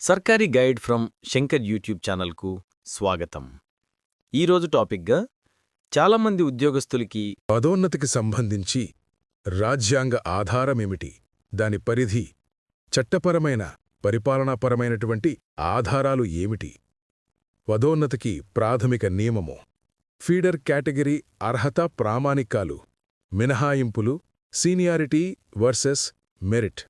సర్కారీ guide from Shankar YouTube ఛానల్కు స్వాగతం. ఈరోజు టాపిక్గా చాలామంది ఉద్యోగస్తులకి పదోన్నతికి సంబంధించి రాజ్యాంగ ఆధారమేమిటి? దాని పరిధి చట్టపరమైన పరిపాలనాపరమైనటువంటి ఆధారాలు ఏమిటి? పదోన్నతికి ప్రాథమిక నియమము ఫీడర్ కేటగిరీ అర్హత ప్రామాణికాలు మినహాయింపులు seniority versus merit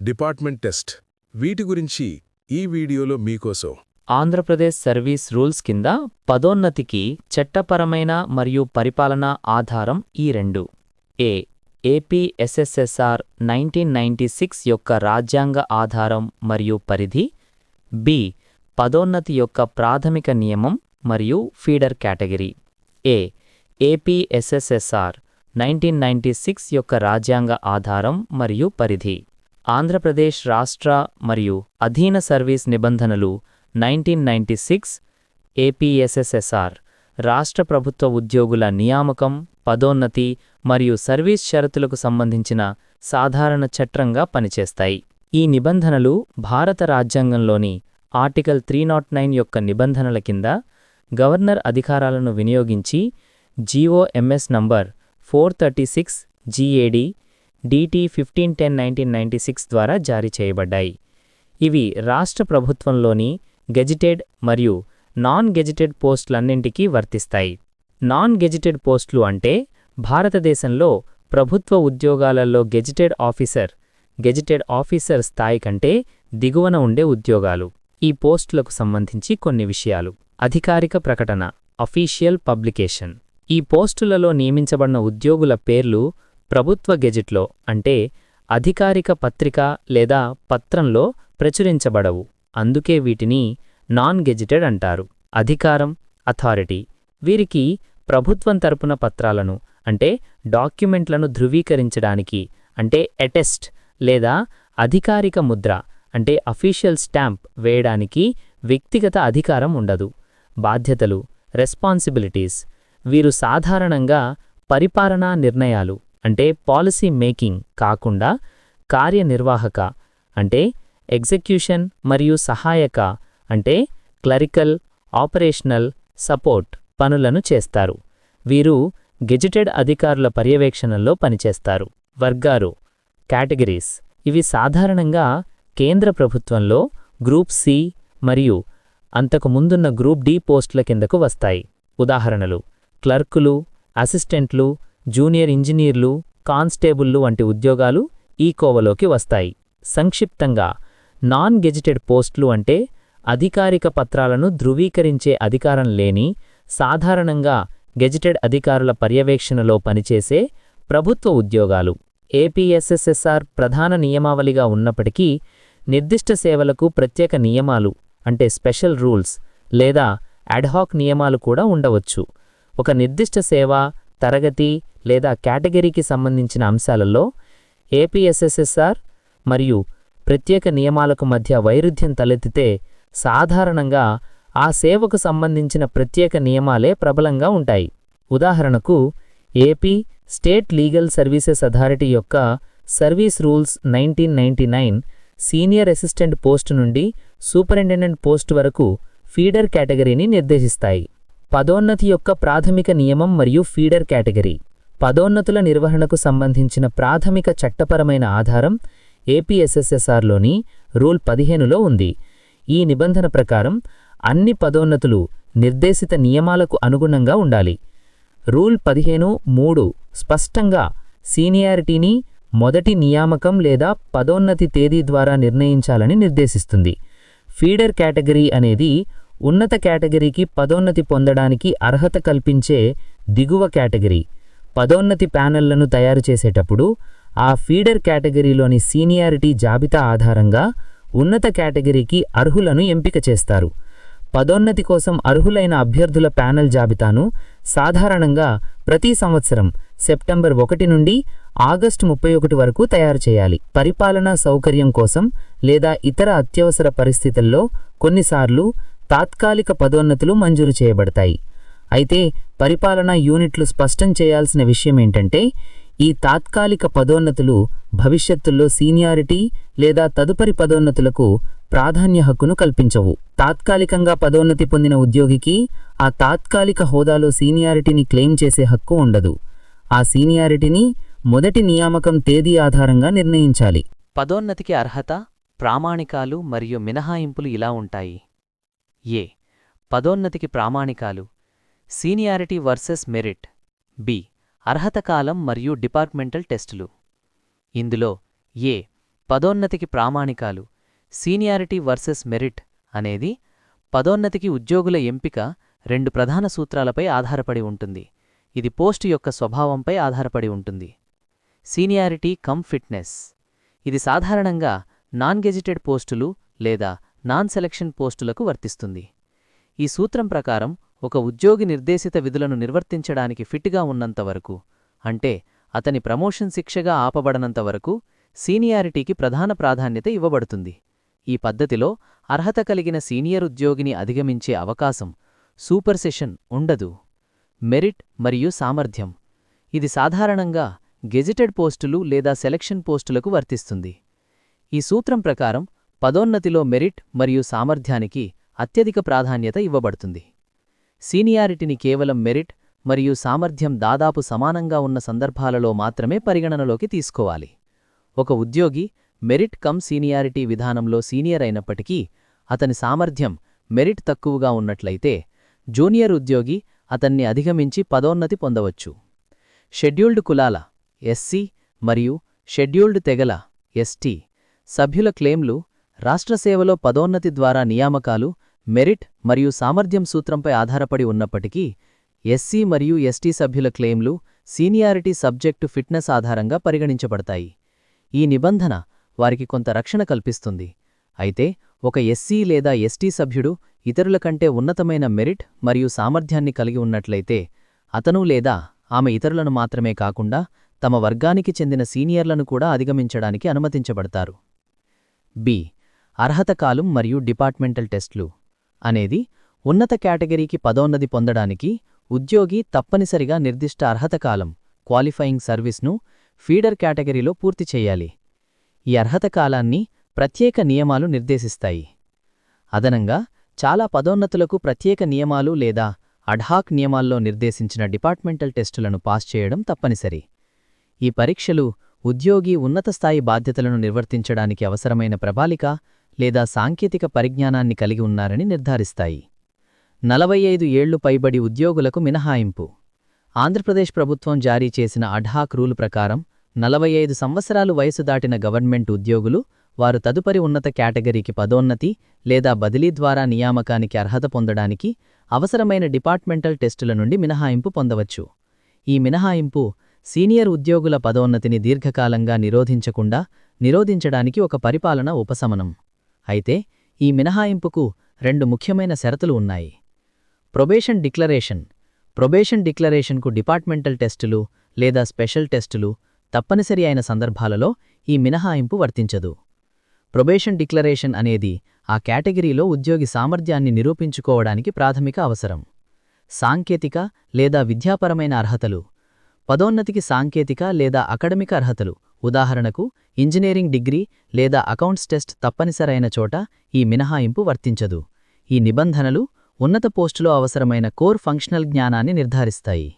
department test వీటి గురించి ఈ వీడియోలో మీకోసం ఆంధ్రప్రదేశ్ సర్వీస్ రూల్స్ కింద పదోన్నతికి చట్టపరమైన మరియు పరిపాలనా ఆధారం ఈ రెండు. A. APSSSR nineteen ninety six యొక్క రాజ్యాంగ ఆధారం మరియు పరిధి. బి. పదోన్నతి యొక్క ప్రాథమిక నియమం మరియు feeder category. A. APSSSR nineteen ninety six యొక్క రాజ్యాంగ ఆధారం మరియు పరిధి. ఆంధ్రప్రదేశ్ రాష్ట్ర మరియు అధీన సర్వీస్ నిబంధనలు నైన్టీన్ నైన్టీ సిక్స్ ఏపీఎస్ఎస్ఎస్ఆర్ రాష్ట్ర ప్రభుత్వ ఉద్యోగుల నియామకం పదోన్నతి మరియు సర్వీస్ షరతులకు సంబంధించిన సాధారణ చట్రంగా పనిచేస్తాయి. ఈ నిబంధనలు భారత రాజ్యాంగంలోని ఆర్టికల్ త్రీ నాట్ నైన్ యొక్క నిబంధనల కింద గవర్నర్ అధికారాలను వినియోగించి GOMS number four thirty six GAD DT fifteen ten nineteen ninety six ద్వారా జారీ చేయబడ్డాయి. ఇవి రాష్ట్ర ప్రభుత్వంలోని గెజిటెడ్ మరియు నాన్ గెజిటెడ్ పోస్టులన్నింటికీ వర్తిస్తాయి. నాన్ గెజిటెడ్ పోస్టులు అంటే భారతదేశంలో ప్రభుత్వ ఉద్యోగాలలో గెజిటెడ్ ఆఫీసర్ గెజిటెడ్ ఆఫీసర్ స్థాయి కంటే దిగువన ఉండే ఉద్యోగాలు. ఈ పోస్టులకు సంబంధించి కొన్ని విషయాలు. అధికారిక ప్రకటన అఫీషియల్ పబ్లికేషన్. ఈ పోస్టులలో నియమించబడిన ఉద్యోగుల పేర్లు ప్రభుత్వ గెజిట్లో అంటే అధికారిక పత్రిక లేదా పత్రంలో ప్రచురించబడవు. అందుకే వీటిని నాన్ గెజిటెడ్ అంటారు. అధికారం అథారిటీ వీరికి ప్రభుత్వం తరపున పత్రాలను అంటే డాక్యుమెంట్లను ధృవీకరించడానికి అంటే అటెస్ట్ లేదా అధికారిక ముద్ర అంటే అఫీషియల్ స్టాంప్ వేయడానికి వ్యక్తిగత అధికారం ఉండదు. బాధ్యతలు రెస్పాన్సిబిలిటీస్ వీరు సాధారణంగా పరిపాలనా నిర్ణయాలు అంటే పాలసీ మేకింగ్ కాకుండా కార్యనిర్వాహక అంటే ఎగ్జిక్యూషన్ మరియు సహాయక అంటే క్లరికల్ ఆపరేషనల్ సపోర్ట్ పనులను చేస్తారు. వీరు గెజిటెడ్ అధికారుల పర్యవేక్షణలో పనిచేస్తారు. వర్గాలు కేటగిరీస్ ఇవి సాధారణంగా కేంద్ర ప్రభుత్వంలో గ్రూప్ సి మరియు అంతకు ముందున్న గ్రూప్ డి పోస్టుల కిందకు వస్తాయి. ఉదాహరణలు క్లర్కులు అసిస్టెంట్లు జూనియర్ ఇంజనీర్లు కానిస్టేబుళ్ళు వంటి ఉద్యోగాలు ఈ కోవలోకి వస్తాయి. సంక్షిప్తంగా నాన్ గెజిటెడ్ పోస్టులు అంటే అధికారిక పత్రాలను ధృవీకరించే అధికారం లేని సాధారణంగా గెజిటెడ్ అధికారుల పర్యవేక్షణలో పనిచేసే ప్రభుత్వ ఉద్యోగాలు. ఏపీఎస్ఎస్ఎస్ఆర్ ప్రధాన నియమావళిగా ఉన్నప్పటికీ నిర్దిష్ట సేవలకు ప్రత్యేక నియమాలు అంటే స్పెషల్ రూల్స్ లేదా అడ్హాక్ నియమాలు కూడా ఉండవచ్చు. ఒక నిర్దిష్ట సేవ తరగతి లేదా కేటగిరీకి సంబంధించిన అంశాలలో ఏపీఎస్ఎస్ఎస్ఆర్ మరియు ప్రత్యేక నియమాలకు మధ్య వైరుధ్యం తలెత్తితే సాధారణంగా ఆ సేవకు సంబంధించిన ప్రత్యేక నియమాలే ప్రబలంగా ఉంటాయి. ఉదాహరణకు AP state legal services authority యొక్క service rules nineteen ninety nine senior assistant post నుండి సూపరింటెండెంట్ పోస్టు వరకు ఫీడర్ కేటగిరీని నిర్దేశిస్తాయి. పదోన్నతి యొక్క ప్రాథమిక నియమం మరియు ఫీడర్ కేటగిరీ. పదోన్నతుల నిర్వహణకు సంబంధించిన ప్రాథమిక చట్టపరమైన ఆధారం ఏపీఎస్ఎస్ఎస్ఆర్లోని రూల్ పదిహేనులో ఉంది. ఈ నిబంధన ప్రకారం అన్ని పదోన్నతులు నిర్దేశిత నియమాలకు అనుగుణంగా ఉండాలి. రూల్ పదిహేను మూడు స్పష్టంగా సీనియారిటీని మొదటి నియామకం లేదా పదోన్నతి తేదీ ద్వారా నిర్ణయించాలని నిర్దేశిస్తుంది. ఫీడర్ కేటగిరీ అనేది ఉన్నత కేటగిరీకి పదోన్నతి పొందడానికి అర్హత కల్పించే దిగువ కేటగిరీ. పదోన్నతి ప్యానెళ్ళను తయారు చేసేటప్పుడు ఆ ఫీడర్ కేటగిరీలోని సీనియారిటీ జాబితా ఆధారంగా ఉన్నత కేటగిరీకి అర్హులను ఎంపిక చేస్తారు. పదోన్నతి కోసం అర్హులైన అభ్యర్థుల ప్యానెల్ జాబితాను సాధారణంగా ప్రతి సంవత్సరం సెప్టెంబర్ ఒకటి నుండి ఆగస్టు ముప్పై ఒకటి వరకు తయారు చేయాలి. పరిపాలనా సౌకర్యం కోసం లేదా ఇతర అత్యవసర పరిస్థితుల్లో కొన్నిసార్లు తాత్కాలిక పదోన్నతులు మంజూరు చేయబడతాయి. అయితే పరిపాలనా యూనిట్లు స్పష్టం చేయాల్సిన విషయం ఏంటంటే ఈ తాత్కాలిక పదోన్నతులు భవిష్యత్తులో సీనియారిటీ లేదా తదుపరి పదోన్నతులకు ప్రాధాన్య హక్కును కల్పించవు. తాత్కాలికంగా పదోన్నతి పొందిన ఉద్యోగికి ఆ తాత్కాలిక హోదాలో సీనియారిటీని క్లెయిమ్ చేసే హక్కు ఉండదు. ఆ సీనియారిటీని మొదటి నియామకం తేదీ ఆధారంగా నిర్ణయించాలి. పదోన్నతికి అర్హత ప్రామాణికాలు మరియు మినహాయింపులు ఇలా ఉంటాయి. ఏ. పదోన్నతికి ప్రామాణికాలు. Seniority versus merit. బి. అర్హత కాలం మరియు డిపార్ట్మెంటల్ టెస్టులు. ఇందులో ఏ. పదోన్నతికి ప్రామాణికాలు. సీనియారిటీ వర్సెస్ మెరిట్ అనేది పదోన్నతికి ఉద్యోగుల ఎంపిక రెండు ప్రధాన సూత్రాలపై ఆధారపడి ఉంటుంది. ఇది పోస్టు యొక్క స్వభావంపై ఆధారపడి ఉంటుంది. Seniority cum fitness. ఇది సాధారణంగా నాన్ గెజిటెడ్ పోస్టులు లేదా నాన్ సెలక్షన్ పోస్టులకు వర్తిస్తుంది. ఈ సూత్రం ప్రకారం ఒక ఉద్యోగి నిర్దేశిత విధులను నిర్వర్తించడానికి ఫిట్గా ఉన్నంతవరకు అంటే అతని ప్రమోషన్ శిక్షగా ఆపబడనంతవరకు సీనియారిటీకి ప్రధాన ప్రాధాన్యత ఇవ్వబడుతుంది. ఈ పద్ధతిలో అర్హత కలిగిన సీనియర్ ఉద్యోగిని అధిగమించే అవకాశం సూపర్ సెషన్ ఉండదు. మెరిట్ మరియు సామర్థ్యం. ఇది సాధారణంగా గెజిటెడ్ పోస్టులు లేదా సెలక్షన్ పోస్టులకు వర్తిస్తుంది. ఈ సూత్రం ప్రకారం పదోన్నతిలో మెరిట్ మరియు సామర్థ్యానికి అత్యధిక ప్రాధాన్యత ఇవ్వబడుతుంది. సీనియారిటీని కేవలం మెరిట్ మరియు సామర్థ్యం దాదాపు సమానంగా ఉన్న సందర్భాలలో మాత్రమే పరిగణనలోకి తీసుకోవాలి. ఒక ఉద్యోగి మెరిట్ కమ్ సీనియారిటీ విధానంలో సీనియర్ అయినప్పటికీ అతని సామర్థ్యం మెరిట్ తక్కువగా ఉన్నట్లయితే జూనియర్ ఉద్యోగి అతన్ని అధిగమించి పదోన్నతి పొందవచ్చు. షెడ్యూల్డ్ కులాల ఎస్సీ మరియు షెడ్యూల్డ్ తెగల ఎస్టీ సభ్యుల క్లెయిమ్లు రాష్ట్ర సేవలో పదోన్నతి ద్వారా నియామకాలు మెరిట్ మరియు సామర్థ్యం సూత్రంపై ఆధారపడి ఉన్నప్పటికీ ఎస్సీ మరియు ఎస్టీ సభ్యుల క్లెయిమ్లు సీనియారిటీ సబ్జెక్టు ఫిట్నెస్ ఆధారంగా పరిగణించబడతాయి. ఈ నిబంధన వారికి కొంత రక్షణ కల్పిస్తుంది. అయితే ఒక ఎస్సీ లేదా ఎస్టీ సభ్యుడు ఇతరుల కంటే ఉన్నతమైన మెరిట్ మరియు సామర్థ్యాన్ని కలిగి ఉన్నట్లయితే అతను లేదా ఆమె ఇతరులను మాత్రమే కాకుండా తమ వర్గానికి చెందిన సీనియర్లను కూడా అధిగమించడానికి అనుమతించబడతారు. బి. అర్హత కాలం మరియు డిపార్ట్మెంటల్ టెస్ట్లు అనేది ఉన్నత కేటగిరీకి పదోన్నతి పొందడానికి ఉద్యోగి తప్పనిసరిగా నిర్దిష్ట అర్హత కాలం క్వాలిఫయింగ్ సర్వీస్ను ఫీడర్ కేటగిరీలో పూర్తి చేయాలి. ఈ అర్హత కాలాన్ని ప్రత్యేక నియమాలు నిర్దేశిస్తాయి. అదనంగా చాలా పదోన్నతులకు ప్రత్యేక నియమాలు లేదా అడ్హాక్ నియమాల్లో నిర్దేశించిన డిపార్ట్మెంటల్ టెస్టులను పాస్ చేయడం తప్పనిసరి. ఈ పరీక్షలు ఉద్యోగి ఉన్నత స్థాయి బాధ్యతలను నిర్వర్తించడానికి అవసరమైన ప్రభాళిక లేదా సాంకేతిక పరిజ్ఞానాన్ని కలిగి ఉన్నారని నిర్ధారిస్తాయి. నలభై ఐదు ఏళ్ళు పైబడి ఉద్యోగులకు మినహాయింపు. ఆంధ్రప్రదేశ్ ప్రభుత్వం జారీ చేసిన అడ్హాక్ రూలు ప్రకారం నలభై ఐదు సంవత్సరాలు వయసు దాటిన గవర్నమెంట్ ఉద్యోగులు వారు తదుపరి ఉన్నత కేటగిరీకి పదోన్నతి లేదా బదిలీ ద్వారా నియామకానికి అర్హత పొందడానికి అవసరమైన డిపార్ట్మెంటల్ టెస్టుల నుండి మినహాయింపు పొందవచ్చు. ఈ మినహాయింపు సీనియర్ ఉద్యోగుల పదోన్నతిని దీర్ఘకాలంగా నిరోధించకుండా నిరోధించడానికి ఒక పరిపాలన ఉపశమనం. అయితే ఈ మినహాయింపుకు రెండు ముఖ్యమైన షరతులు ఉన్నాయి. Probation declaration. ప్రొబేషన్ డిక్లరేషన్కు డిపార్ట్మెంటల్ టెస్టులు లేదా స్పెషల్ టెస్టులు తప్పనిసరి అయిన సందర్భాలలో ఈ మినహాయింపు వర్తించదు. ప్రొబేషన్ డిక్లరేషన్ అనేది ఆ కేటగిరీలో ఉద్యోగి సామర్థ్యాన్ని నిరూపించుకోవడానికి ప్రాథమిక అవసరం. సాంకేతిక లేదా విద్యాపరమైన అర్హతలు. పదోన్నతికి సాంకేతిక లేదా అకడమిక అర్హతలు. ఉదాహరణకు ఇంజనీరింగ్ డిగ్రీ లేదా అకౌంట్స్ టెస్ట్ తప్పనిసరైన చోట ఈ మినహాయింపు వర్తించదు. ఈ నిబంధనలు ఉన్నత పోస్టులో అవసరమైన కోర్ ఫంక్షనల్ జ్ఞానాన్ని నిర్ధారిస్తాయి.